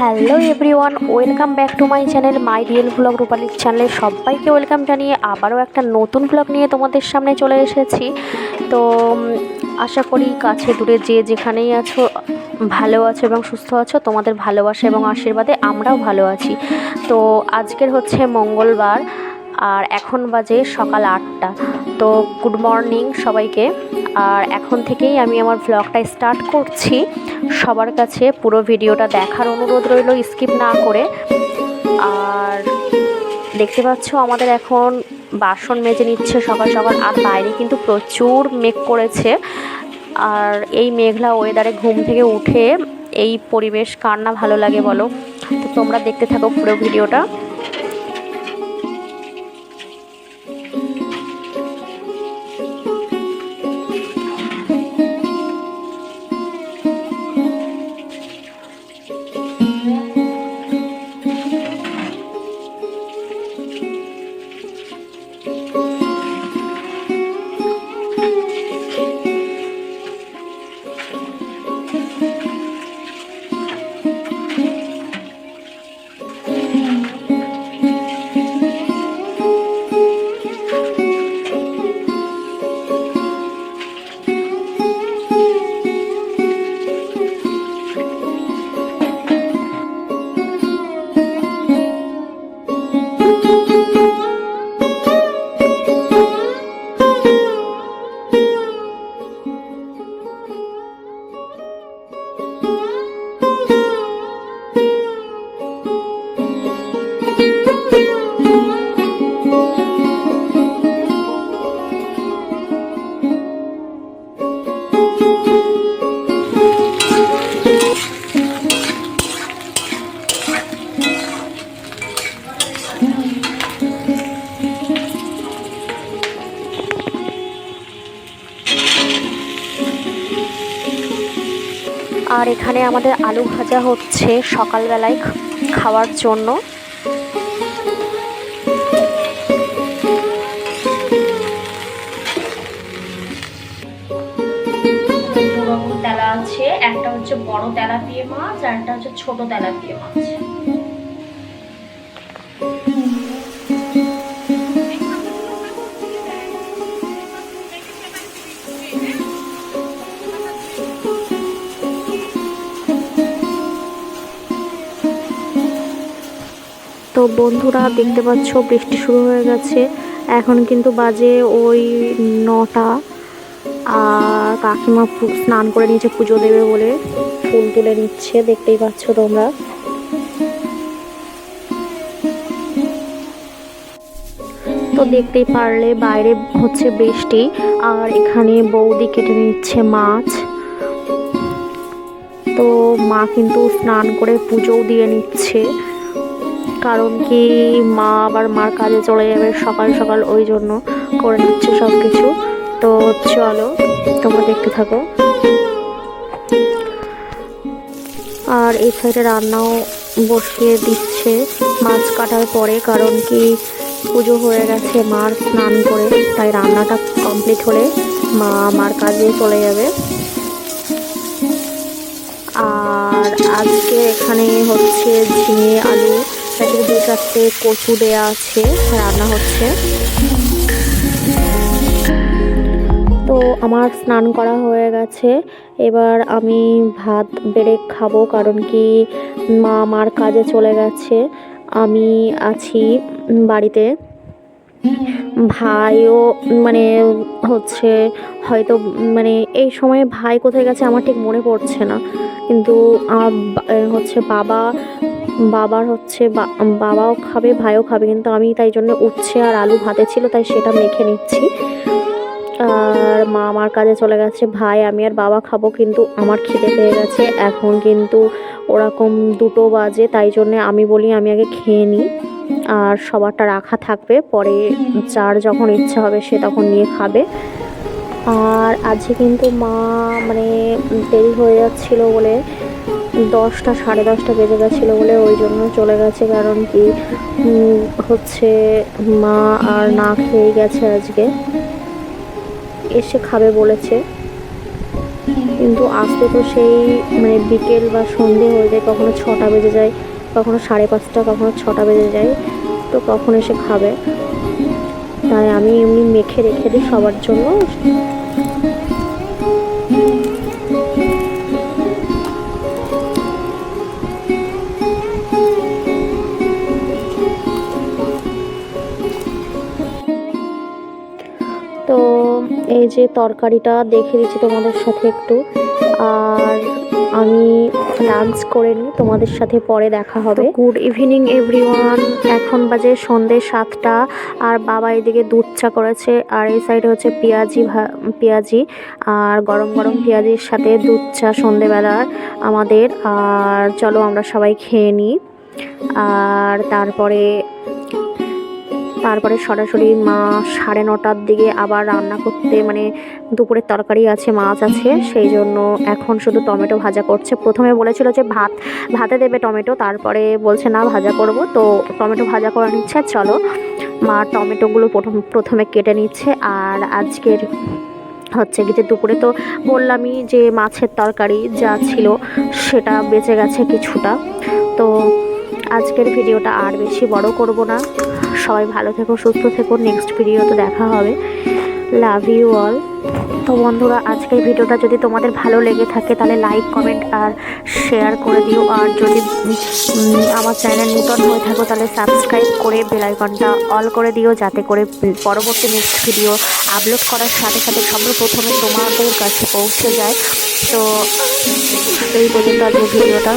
Hello everyone welcome back to my channel my real blog রূপালীর চ্যানেলে সবাইকে welcome জানিয়ে আবারও একটা নতুন ব্লগ নিয়ে তোমাদের সামনে চলে এসেছি। তো আশা করি কাছে দূরে যে যেখানেই আছো, ভালো আছো এবং সুস্থ আছো, তোমাদের ভালোবাসা এবং আশীর্বাদে আমরাও ভালো আছি। তো, আজকের হচ্ছে মঙ্গলবার। আর এখন বাজে সকাল আটটা। তো গুড মর্নিং সবাইকে। আর এখন থেকেই আমি আমার ব্লগটা স্টার্ট করছি। সবার কাছে পুরো ভিডিওটা দেখার অনুরোধ রইল স্কিপ না করে। আর দেখতে পাচ্ছ আমাদের এখন বাসন মেজে নিচ্ছে সকাল সকাল, আর বাইরে কিন্তু প্রচুর মেঘ করেছে। আর এই মেঘলা ওয়েদারে ঘুম থেকে উঠে এই পরিবেশ কার না ভালো লাগে বলো? তো তোমরা দেখতে থাকো পুরো ভিডিওটা। আর এখানে আমাদের আলু ভাজা হচ্ছে সকালবেলায় খাওয়ার জন্য। তেলা আছে, একটা হচ্ছে বড় তেলাপিয়া মাছ আর একটা হচ্ছে ছোট তেলাপিয়া মাছ। তো বন্ধুরা দেখতে পাচ্ছ, বৃষ্টি শুরু হয়ে গেছে। এখন কিন্তু বাজে ওই নটা। আর কাকিমা স্নান করে নিচে পুজো দেবে বলে। ফুল তুলে নিচ্ছে, দেখতেই পাচ্ছ তোমরা। তো দেখতেই পারলে বাইরে হচ্ছে বৃষ্টি, আর এখানে বৌদি কেটে নিচ্ছে মাছ। তো মা কিন্তু স্নান করে পুজোও দিয়ে নিচ্ছে। কারণ কি মা আবার মার কাজে চলে যাবে সকাল সকাল ওই জন্য করে নিচ্ছে সব কিছু তো চলো, তোমরা দেখতে থাকো। আর এই সাইডে রান্নাও বসিয়ে দিচ্ছে মাছ কাটার পরে, কারণ কি পুজো হয়ে গেছে, মার স্নান করে, তাই রান্নাটা কমপ্লিট হলে মা মার কাজে চলে যাবে। আর আজকে এখানে হচ্ছে ঝিঙে, আলু চারটে কচু দেয়া আছে, রান্না হচ্ছে। তো আমার স্নান করা হয়ে গেছে। এবার আমি ভাত বেড়ে খাব, কারণ কি মা মার কাজে চলে গেছে। আমি আছি বাড়িতে। ভাইও মানে হচ্ছে হয়তো মানে এই সময়ে ভাই কোথায় গেছে আমার ঠিক মনে পড়ছে না। কিন্তু হচ্ছে বাবা বাবার হচ্ছে বাবাও খাবে, ভাইও খাবে, কিন্তু আমি তাই জন্য উচ্ছে আর আলু ভাতে ছিল, তাই সেটা মেখে নিচ্ছি। আর মা আমার কাজে চলে গেছে, ভাই, আমি আর বাবা খাব, কিন্তু আমার খিদে পেয়ে গেছে। এখন কিন্তু ওরকম দুটো বাজে, তাই জন্য আমি বলি আমি আগে খেয়ে নিই। আর সবারটা রাখা থাকবে, পরে যার যখন ইচ্ছা হবে সে তখন নিয়ে খাবে। আর আজকে কিন্তু মা মানে দেরি হয়ে যাচ্ছিল বলে দশটা, সাড়ে দশটা বেজে গেছিল বলে ওই জন্য চলে গেছে কারণ কি হচ্ছে মা আর না খেয়ে গেছে আজকে। এসে খাবে বলেছে। কিন্তু আসতে তো সেই মানে বিকেল বা সন্ধে হয়ে যায়, কখনো ছটা বেজে যায়, কখনো সাড়ে পাঁচটা, কখনো ছটা বেজে যায়, তো কখন এসে খাবে? তাই আমি এমনি মেখে রেখে দিই সবার জন্য। এই যে তরকারিটা দেখে দিচ্ছি তোমাদের সাথে একটু। আর আমি লাঞ্চ করে নিই তোমাদের সাথে পরে দেখা হবে। গুড ইভিনিং এভরিওয়ান এখন বাজে সন্ধে সাতটা আর বাবা এদিকে দুধ চা করেছে আর এই সাইডে হচ্ছে পেঁয়াজি ভা- পেঁয়াজি আর গরম গরম পেঁয়াজির সাথে দুধ চা সন্ধেবেলার আমাদের। আর চলো আমরা সবাই খেয়ে নিই। আর তারপরে তারপরে সরাসরি মা সাড়ে নটার দিকে আবার রান্না করতে মানে দুপুরের তরকারি আছে, মাছ আছে, সেই জন্য এখন শুধু টমেটো ভাজা করছে। প্রথমে বলেছিল যে ভাত, ভাতে দেবে টমেটো, তারপরে বলছে না, ভাজা করব। তো টমেটো ভাজা করে নিচ্ছে চলো। মা টমেটোগুলো প্রথম, প্রথমে কেটে নিচ্ছে। আর আজকের হচ্ছে কি যে দুপুরে তো বললামই যে মাছের তরকারি যা ছিল, সেটা বেঁচে গেছে কিছুটা। তো আজকের ভিডিওটা আর বেশি বড় করব না। সবাই ভালো থেকো, সুস্থ থেকো। নেক্সট ভিডিওতে দেখা হবে। লাভ ইউ অল তো বন্ধুরা, আজকের ভিডিওটা যদি তোমাদের ভালো লেগে থাকে, তাহলে লাইক কমেন্ট আর শেয়ার করে দিও। আর যদি আমার চ্যানেল নূতন হয়ে থাকো, তাহলে সাবস্ক্রাইব করে বেল আইকনটা অল করে দিও, যাতে করে পরবর্তী নেক্সট ভিডিও আপলোড করার সাথে সাথে সর্বপ্রথমে তোমাদের কাছে পৌঁছে যায়। তো এই পর্যন্ত আজকের ভিডিওটা।